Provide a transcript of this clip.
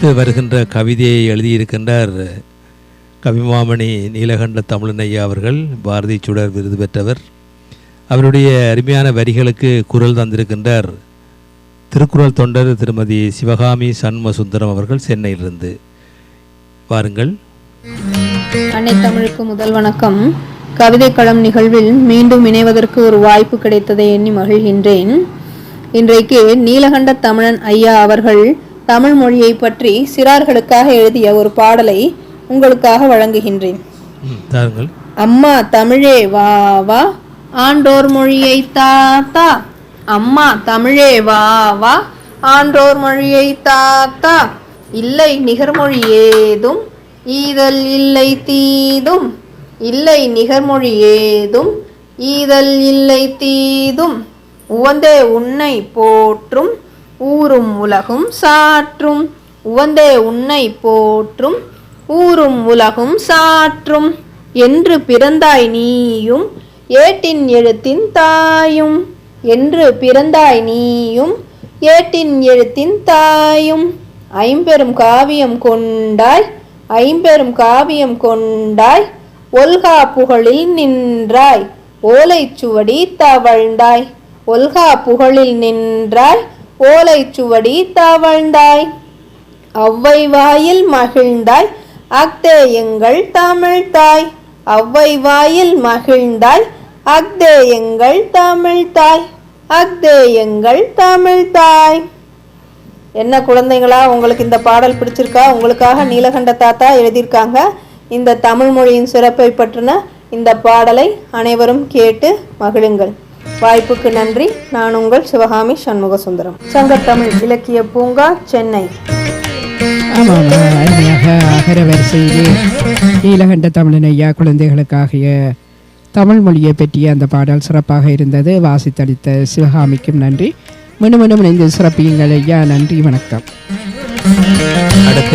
அடுத்து வருகின்ற கவிதையை எழுதியிருக்கின்றார் கவிமாமணி நீலகண்ட தமிழன் ஐயா அவர்கள் பாரதி சுடர் விருது பெற்றவர். அவருடைய அருமையான வரிகளுக்கு குரல் தந்திருக்கின்றார் திருக்குறள் தொண்டர் திருமதி சிவகாமி சண்மசுந்தரம் அவர்கள் சென்னையிலிருந்து. வாருங்கள். அன்னை தமிழுக்கு முதல் வணக்கம். கவிதை களம் நிகழ்வில் மீண்டும் இணைவதற்கு ஒரு வாய்ப்பு கிடைத்ததை எண்ணி மகிழ்கின்றேன். இன்றைக்கு நீலகண்ட தமிழன் ஐயா அவர்கள் தமிழ் மொழியை பற்றி சிறார்களுக்காக எழுதிய ஒரு பாடலை உங்களுக்காக வழங்குகின்றேன். அம்மா தமிழே வா வா. ஆண்டோர் மொழியை தாத்தா அம்மா தமிழே வா வா. ஆண்டோர் மொழியை தாத்தா இல்லை நிகர்மொழி ஏதும்? ஈதல் இல்லை தீதும்? இல்லை நிகர்மொழி ஏதும்? ஈதல் இல்லை தீதும்? உவந்தே உன்னை போற்றும் ஊரும் உலகும் சாற்றும். உவந்தே உன்னை போற்றும். ஊரும் உலகும் சாற்றும். என்று பிறந்தாய் நீயும் ஏட்டின் எழுத்தின் தாயும். என்று பிறந்தாய் நீயும் ஏட்டின் எழுத்தின் தாயும். ஐம்பெரும் காவியம் கொண்டாய் ஐம்பெரும் காவியம் கொண்டாய். ஒல்கா புகழில் நின்றாய் ஓலைச்சுவடி தவழ்ந்தாய். ஒல்கா புகழில் நின்றாய் ஓலைச்சுவடி தவழ்ந்தாய். அவ்வை வாயில் மகிழ்ந்தாய். அக்தே எங்கள் தமிழ் தாய் அவ்வை வாயில் மகிழ்ந்தாய். அக்தே எங்கள் தமிழ் தாய் அக்தே எங்கள் தமிழ் தாய் என்ன குழந்தைங்களா உங்களுக்கு இந்த பாடல் பிடிச்சிருக்கா? உங்களுக்காக நீலகண்ட தாத்தா எழுதியிருக்காங்க. இந்த தமிழ் மொழியின் சிறப்பை பற்றின இந்த பாடலை அனைவரும் கேட்டு மகிழுங்கள். வாய்ப்புக்கு நன்றி. நான் உங்கள் சிவகாமி சண்முகசுந்தரம். சங்கத்தமிழ் இலக்கிய பூங்கா சென்னை. ஆமாம் அருமையாக அகர வரிசையிலே நீலகண்ட தமிழன் ஐயா குழந்தைகளுக்காகிய தமிழ் மொழியை பற்றிய அந்த பாடல் சிறப்பாக இருந்தது. வாசித்தளித்த சிவகாமிக்கும் நன்றி. மீண்டும் மீண்டும் இணைந்து சிறப்பியுங்கள் ஐயா. நன்றி வணக்கம். அடுத்து